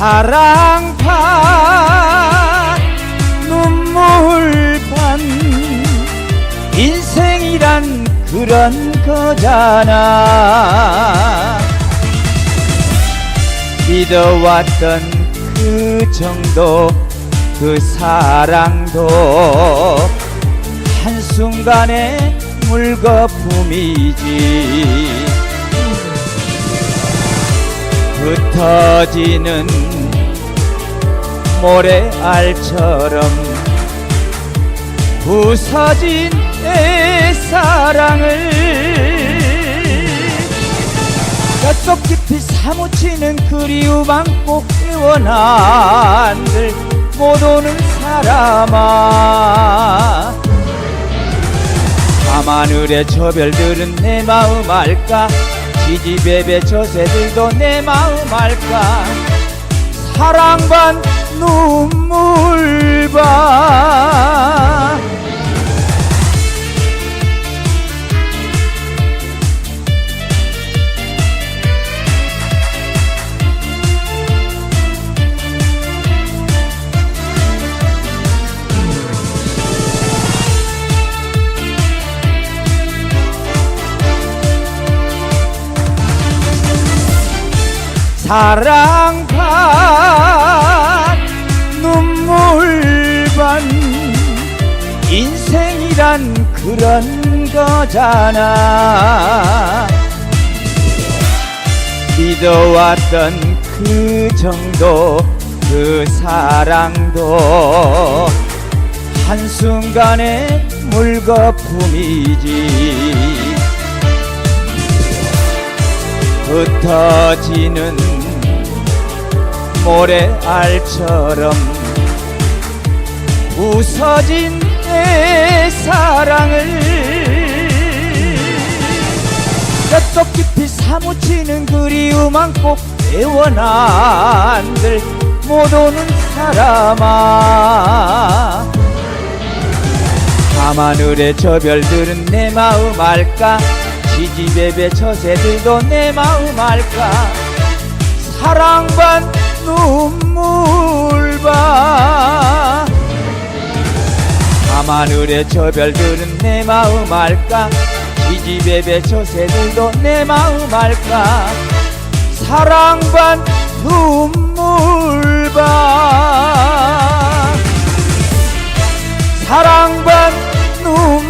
사랑 반 눈물 반 인생이란 그런 거잖아. 믿어왔던 그 정도 그 사랑도 한순간의 물거품이지 흩어지는 모래알처럼 부서진 내 사랑을 뼛속 깊이 사무치는 그리움 안고 깨워난들 못 오는 사람아. 밤하늘의 저 별들은 내 마음 알까 지지배배 저 새들도 내 마음 알까? 사랑 반 눈물 사랑 반 눈물 반 인생이란 그런 거잖아. 믿어왔던 그 정도 그 사랑도 한순간의 물거품이지. 흩어지는 모래알처럼 부서진 내 사랑을 뼛속 깊이 사무치는 그리움 안고 애원한들 못 오는 사람아. 밤하늘의 저 별들은 내 마음 알까? 지지배배 저 새들도 내 마음 알까? 사랑 반 그래 저 별들은 내 마음 알까? 이 집에 배저 새들도 내 마음 알까? 사랑 반 눈물 반. 사랑 반 눈물